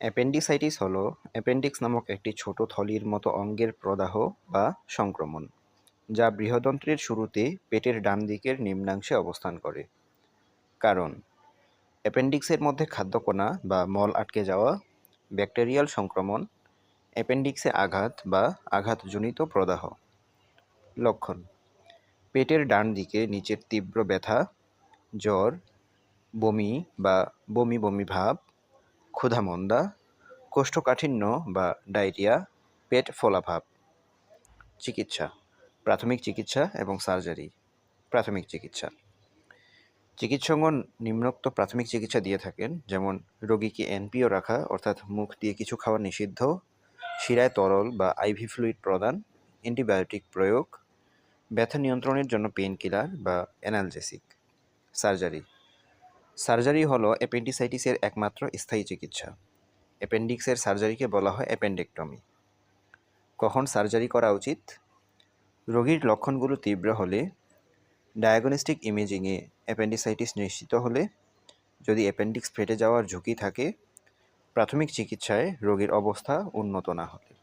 Appendicitis হল appendix নামক একটি ছোট থলির মতো অঙ্গের প্রদাহ বা সংক্রমণ, যা বৃহদন্ত্রের শুরুতে পেটের ডান দিকের নিম্নাংশে অবস্থান করে। কারণ, অ্যাপেন্ডিক্সের মধ্যে খাদ্যকণা বা মল আটকে যাওয়া, ব্যাকটেরিয়াল সংক্রমণ, অ্যাপেন্ডিক্সে আঘাত বা আঘাতজনিত প্রদাহ। লক্ষণ, পেটের ডান দিকে নিচের তীব্র ব্যথা, জ্বর, বমি বা বমি বমি ভাব ক্ষুধামন্দা, কোষ্ঠকাঠিন্য বা ডায়রিয়া, পেট ফোলাভাব, চিকিৎসা, প্রাথমিক চিকিৎসা এবং সার্জারি, প্রাথমিক চিকিৎসা। চিকিৎসকগণ নিম্নোক্ত প্রাথমিক চিকিৎসা দিয়ে থাকেন, যেমন রোগীকে এনপিও রাখা, অর্থাৎ মুখ দিয়ে কিছু খাওয়া নিষিদ্ধ, শিরায় তরল বা আইভি ফ্লুইড প্রদান, অ্যান্টিবায়োটিক প্রয়োগ, ব্যথা নিয়ন্ত্রণের জন্য পেইন কিলার বা অ্যানালজেসিক, সার্জারি। সার্জারি হলো অ্যাপেন্ডিসাইটিসের একমাত্র স্থায়ী চিকিৎসা। অ্যাপেন্ডিক্সের সার্জারিকে বলা হয় অ্যাপেন্ডেক্টমি। কখন সার্জারি করা উচিত? রোগীর লক্ষণগুলো তীব্র হলে, ডায়াগনস্টিক ইমেজিংয়ে অ্যাপেন্ডিসাইটিস নিশ্চিত হলে, যদি অ্যাপেন্ডিক্স ফেটে যাওয়ার ঝুঁকি থাকে, প্রাথমিক চিকিৎসায় রোগীর অবস্থা উন্নত না হলে।